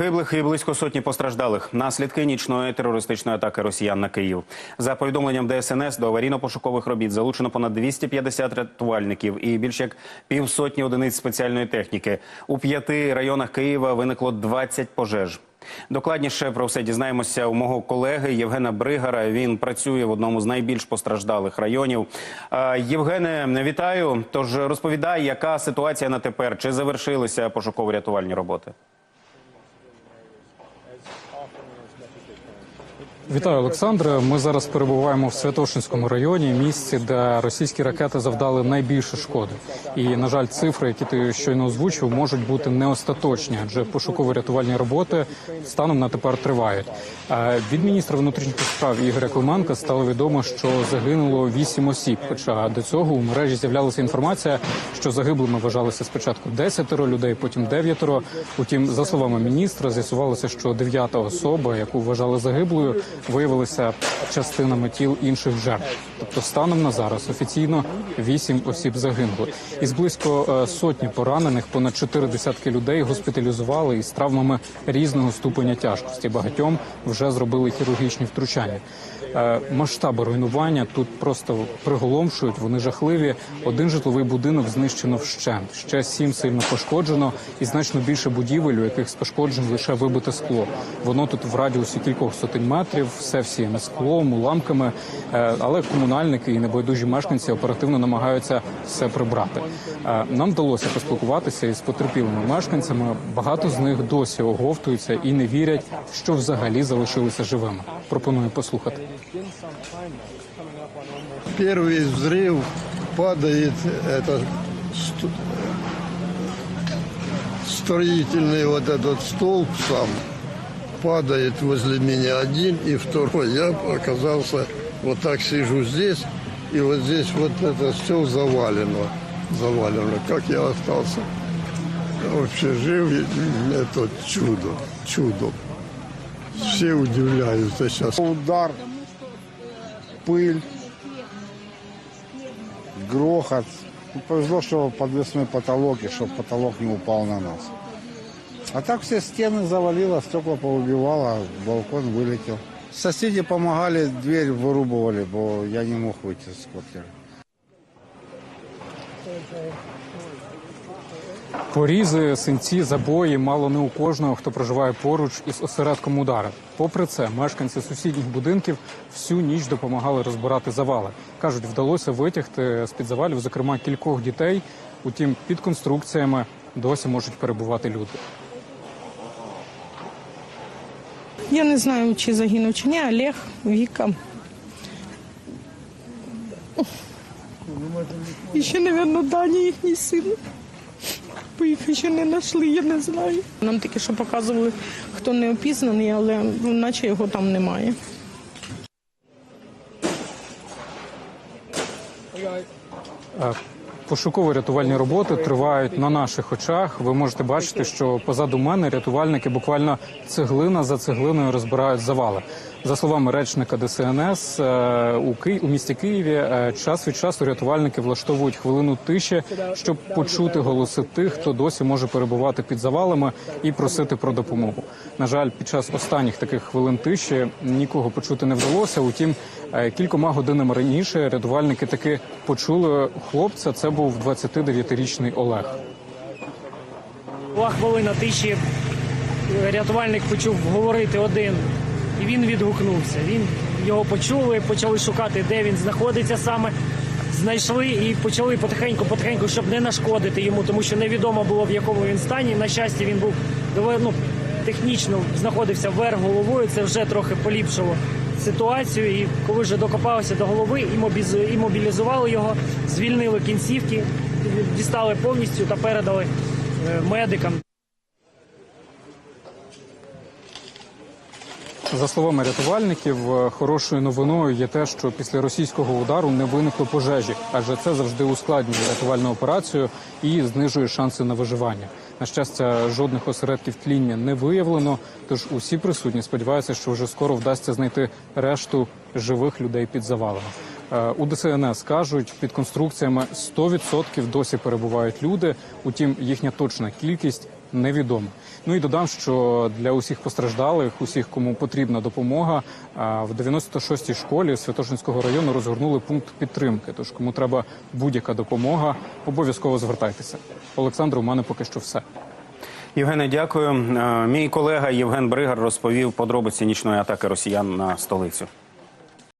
Загиблих і близько сотні постраждалих. Наслідки нічної терористичної атаки росіян на Київ. За повідомленням ДСНС до аварійно-пошукових робіт залучено понад 250 рятувальників і більш як півсотні одиниць спеціальної техніки. У п'яти районах Києва виникло 20 пожеж. Докладніше про все дізнаємося у мого колеги Євгена Бригара. Він працює в одному з найбільш постраждалих районів. Євгене, вітаю. Тож розповідай, яка ситуація на тепер? Чи завершилися пошуково-рятувальні роботи? Вітаю, Олександре. Ми зараз перебуваємо в Святошинському районі, місці, де російські ракети завдали найбільше шкоди. І на жаль, цифри, які ти щойно озвучив, можуть бути не остаточні, адже пошуково-рятувальні роботи станом на тепер тривають. Е, Від міністра внутрішніх справ Ігоря Клименка стало відомо, що загинуло вісім осіб. Хоча до цього у мережі з'являлася інформація, що загиблими вважалися спочатку десятеро людей, потім дев'ятеро. Утім, за словами міністра, з'ясувалося, що дев'ята особа, яку вважали загиблою, виявилися частинами тіл інших жертв. Тобто, станом на зараз офіційно вісім осіб загинули. Із близько е, сотні поранених, понад чотири десятки людей госпіталізували із травмами різного ступеня тяжкості. Багатьом вже зробили хірургічні втручання. Е, Масштаби руйнування тут просто приголомшують. Вони жахливі. Один житловий будинок знищено вщент. Ще сім сильно пошкоджено, і значно більше будівель, у яких з пошкоджень лише вибите скло. Воно тут в радіусі кількох сотень метрів, все всіяне склом, уламками. Е, Але комунальники і небайдужі мешканці оперативно намагаються все прибрати. Е, Нам вдалося поспілкуватися із потерпілими мешканцями. Багато з них досі оговтуються і не вірять, що взагалі залишилися живими. Пропоную послухати. Первый взрыв падает это ст- строительный вот этот столб сам падает возле меня один и второй. Я оказался вот так сижу здесь и вот здесь вот это все завалено, завалено. Как я остался вообще жив, это чудо, чудо. Все удивляются сейчас. Удар, пыль, грохот. Ну, Повезло, что подвесной потолок, и чтобы потолок не упал на нас. А так все стены завалило, стекла поубивало, балкон вылетел. Соседи помогали, дверь вырубывали, бо я не мог выйти с квартиры. Порізи, синці, забої мало не у кожного, хто проживає поруч із осередком удару. Попри це, мешканці сусідніх будинків всю ніч допомагали розбирати завали. кажуть, вдалося витягти з під завалів, зокрема кількох дітей. Утім, під конструкціями досі можуть перебувати люди. Я не знаю, чи загинув, чи ні, Олег, Віка. І ще, мабуть, Даня, їхній син. Бо їх ще не знайшли, я не знаю. Нам тільки що показували, хто не опізнаний, але ну, наче його там немає. Пошуково-рятувальні роботи тривають на наших очах. Ви можете бачити, що позаду мене рятувальники буквально цеглина за цеглиною розбирають завали. За словами речника ДСНС, е, у Ки... у місті Києві е, час від часу рятувальники влаштовують хвилину тиші, щоб почути голоси тих, хто досі може перебувати під завалами і просити про допомогу. На жаль, під час останніх таких хвилин тиші нікого почути не вдалося. Утім, е, кількома годинами раніше рятувальники таки почули хлопця. Це був 29-річний Олег. Була хвилина тиші. Рятувальник почув говорити один, і він відгукнувся. Він його почули, почали шукати, де він знаходиться саме. Знайшли і почали потихеньку, потихеньку, щоб не нашкодити йому, тому що невідомо було в якому він стані. На щастя, він був ну, технічно знаходився вверх головою. Це вже трохи поліпшило ситуацію. І коли вже докопалися до голови, і мобілізували його, звільнили кінцівки, дістали повністю та передали е, медикам. За словами рятувальників, е, хорошою новиною є те, що після російського удару не виникло пожежі, адже це завжди ускладнює рятувальну операцію і знижує шанси на виживання. На щастя, жодних осередків тління не виявлено. Тож усі присутні сподіваються, що вже скоро вдасться знайти решту живих людей під завалами. Е, У ДСНС кажуть, під конструкціями 100% досі перебувають люди. Утім, їхня точна кількість невідомо. Ну і додам, що для усіх постраждалих, усіх, кому потрібна допомога, в 96-й школі Святошинського району розгорнули пункт підтримки. Тож, кому треба будь-яка допомога, обов'язково звертайтеся. Олександр, у мене поки що все. Євгене, дякую. Е, Мій колега Євген Бригар розповів подробиці нічної атаки росіян на столицю.